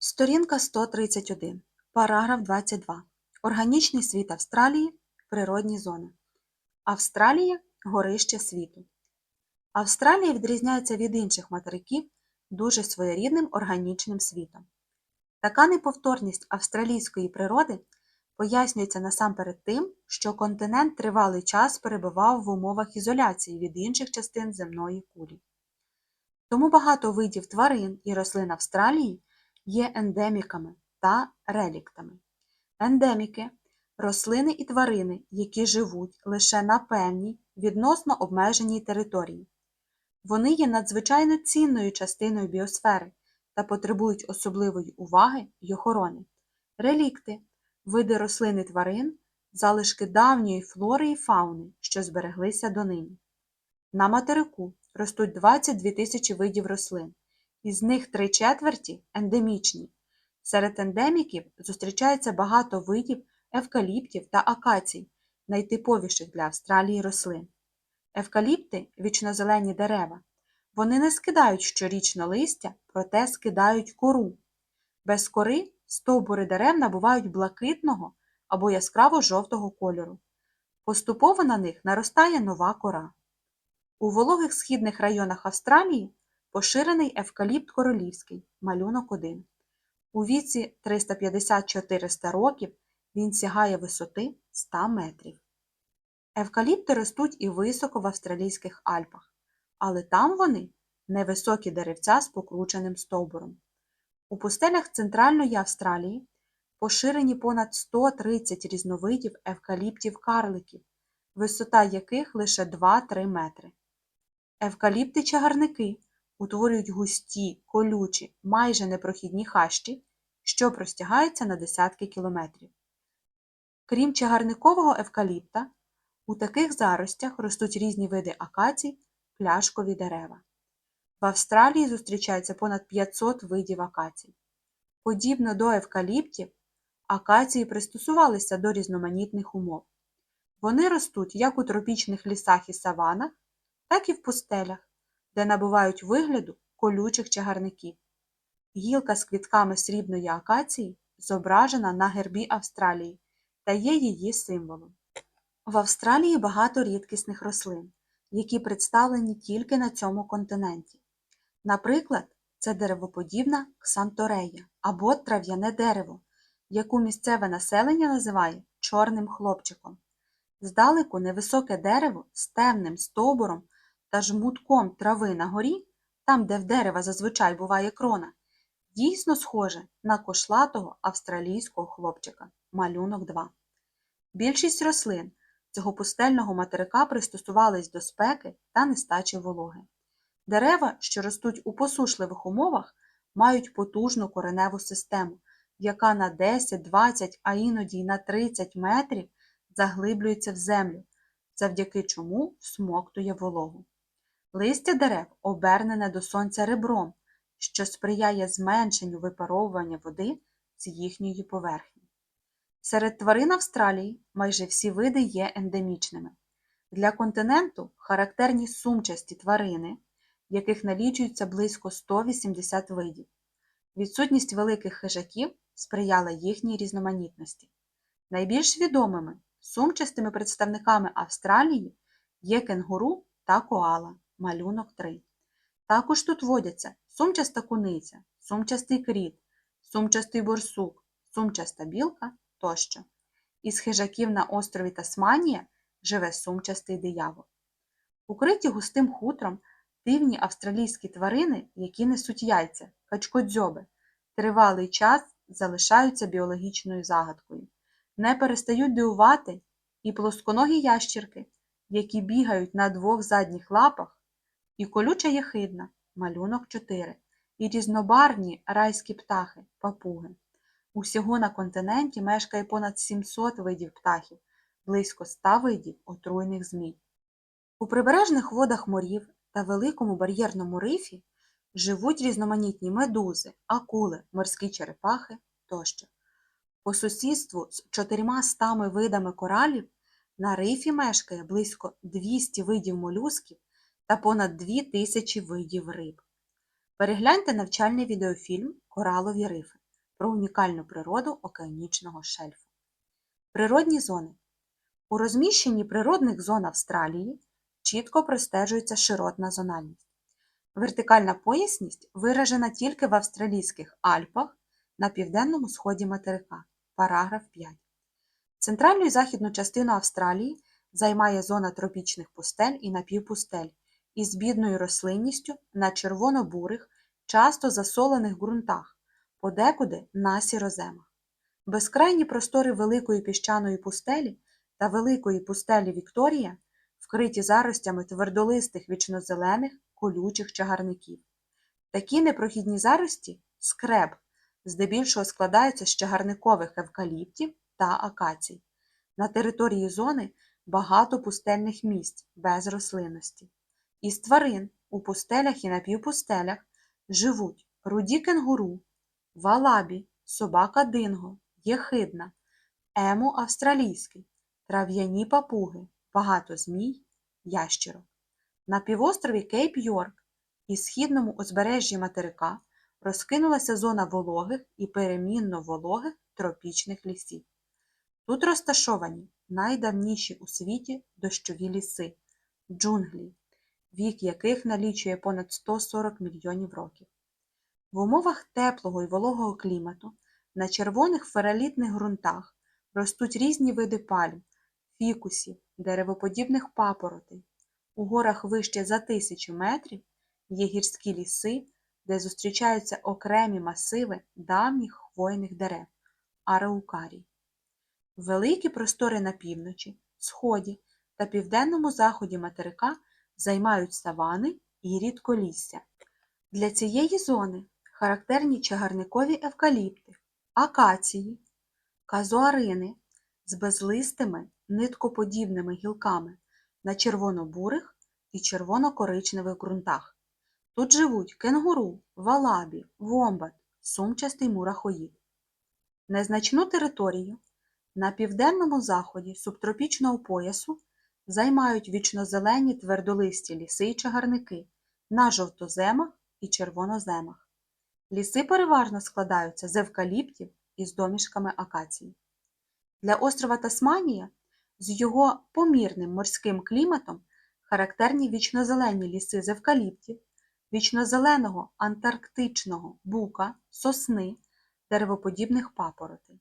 Сторінка 131, параграф 22. Органічний світ Австралії. Природні зони. Австралія горище світу. Австралія відрізняється від інших материків дуже своєрідним органічним світом. Така неповторність австралійської природи пояснюється насамперед тим, що континент тривалий час перебував в умовах ізоляції від інших частин земної кулі. Тому багато видів тварин і рослин Австралії є ендеміками та реліктами. Ендеміки рослини і тварини, які живуть лише на певній, відносно обмеженій території. Вони є надзвичайно цінною частиною біосфери та потребують особливої уваги й охорони. Релікти види рослин тварин, залишки давньої флори і фауни, що збереглися донині. На материку ростуть 22 тисячі видів рослин, із них три четверті ендемічні. Серед ендеміків зустрічається багато видів евкаліптів та акацій, найтиповіших для Австралії рослин. Евкаліпти вічнозелені дерева. Вони не скидають щорічно листя, проте скидають кору. Без кори стовбури дерев набувають блакитного або яскраво жовтого кольору. Поступово на них наростає нова кора. У вологих східних районах Австралії поширений евкаліпт королівський, малюнок 1. У віці 350-400 років він сягає висоти 100 метрів. Евкаліпти ростуть і високо в австралійських Альпах, але там вони невисокі деревця з покрученим стовбуром. У пустелях Центральної Австралії поширені понад 130 різновидів евкаліптів-карликів, висота яких лише 2-3 метри. Евкаліпти-чагарники утворюють густі, колючі, майже непрохідні хащі, що простягаються на десятки кілометрів. Крім чагарникового евкаліпта, у таких заростях ростуть різні види акацій, пляшкові дерева. В Австралії зустрічається понад 500 видів акацій. Подібно до евкаліптів, акації пристосувалися до різноманітних умов. Вони ростуть як у тропічних лісах і саванах, так і в пустелях, де набувають вигляду колючих чагарників. Гілка з квітками срібної акації зображена на гербі Австралії та є її символом. В Австралії багато рідкісних рослин, які представлені тільки на цьому континенті. Наприклад, це деревоподібна ксанторея або трав'яне дерево, яку місцеве населення називає чорним хлопчиком. Здалеку невисоке дерево з темним стовбуром та жмутком трави на горі, там, де в дерева зазвичай буває крона, дійсно схоже на кошлатого австралійського хлопчика. Малюнок 2. Більшість рослин цього пустельного материка пристосувались до спеки та нестачі вологи. Дерева, що ростуть у посушливих умовах, мають потужну кореневу систему, яка на 10, 20, а іноді й на 30 метрів заглиблюється в землю, завдяки чому всмоктує вологу. Листя дерев обернене до сонця ребром, що сприяє зменшенню випаровування води з їхньої поверхні. Серед тварин Австралії майже всі види є ендемічними. Для континенту характерні сумчасті тварини, яких налічується близько 180 видів. Відсутність великих хижаків сприяла їхній різноманітності. Найбільш відомими сумчастими представниками Австралії є кенгуру та коала, малюнок 3. Також тут водяться сумчаста куниця, сумчастий кріт, сумчастий борсук, сумчаста білка тощо. Із хижаків на острові Тасманія живе сумчастий диявол. Укриті густим хутром дивні австралійські тварини, які несуть яйця, качкодзьоби, тривалий час залишаються біологічною загадкою. Не перестають дивувати і плосконогі ящірки, які бігають на двох задніх лапах, і колюча єхидна, малюнок 4, і різнобарвні райські птахи, папуги. Усього на континенті мешкає понад 700 видів птахів, близько 100 видів отруйних змій. У прибережних водах морів та великому бар'єрному рифі живуть різноманітні медузи, акули, морські черепахи тощо. По сусідству з чотирма стами видами коралів на рифі мешкає близько 200 видів молюсків та понад 2000 видів риб. Перегляньте навчальний відеофільм Коралові рифи. про унікальну природу океанічного шельфу. Природні зони. У розміщенні природних зон Австралії чітко простежується широтна зональність. Вертикальна поясність виражена тільки в австралійських Альпах на південному сході материка. Параграф 5. Центральну і західну частину Австралії займає зона тропічних пустель і напівпустель із бідною рослинністю на червоно-бурих, часто засолених ґрунтах, подекуди на сіроземах. Безкрайні простори Великої піщаної пустелі та Великої пустелі Вікторія вкриті заростями твердолистих вічнозелених колючих чагарників. Такі непрохідні зарості скреб, здебільшого складаються з чагарникових евкаліптів та акацій. На території зони багато пустельних місць без рослинності. Із тварин у пустелях і напівпустелях живуть руді кенгуру, валабі, собака динго, єхидна, ему австралійський, трав'яні папуги, багато змій, ящерок. На півострові Кейп Йорк і східному узбережжі материка розкинулася зона вологих і перемінно вологих тропічних лісів. Тут розташовані найдавніші у світі дощові ліси джунглі, вік яких налічує понад 140 мільйонів років. В умовах теплого і вологого клімату на червоних фералітних ґрунтах ростуть різні види пальм, фікусів, деревоподібних папоротей. У горах вище за тисячу метрів є гірські ліси, де зустрічаються окремі масиви давніх хвойних дерев араукарій. Великі простори на півночі, сході та південному заході материка займають савани і рідколісся. Для цієї зони характерні чагарникові евкаліпти, акації, казуарини з безлистими ниткоподібними гілками на червоно-бурих і червоно-коричневих ґрунтах. Тут живуть кенгуру, валабі, вомбат, сумчастий мурахоїд. Незначну територію на південному заході субтропічного поясу займають вічнозелені твердолисті ліси й чагарники на жовтоземах і червоноземах. Ліси переважно складаються з евкаліптів із домішками акації. Для острова Тасманія з його помірним морським кліматом характерні вічнозелені ліси з евкаліптів, вічнозеленого антарктичного бука, сосни, деревоподібних папоротей.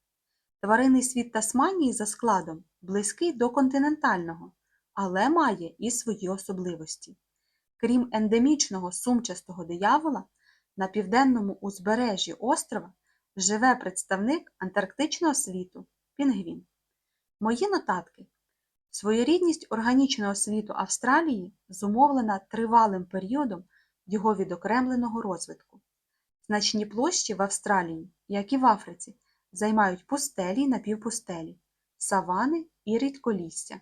Тваринний світ Тасманії за складом близький до континентального, але має і свої особливості. Крім ендемічного сумчастого диявола, на південному узбережжі острова живе представник антарктичного світу пінгвін. Мої нотатки. Своєрідність органічного світу Австралії зумовлена тривалим періодом його відокремленого розвитку. Значні площі в Австралії, як і в Африці, займають пустелі й напівпустелі, савани і рідколісся.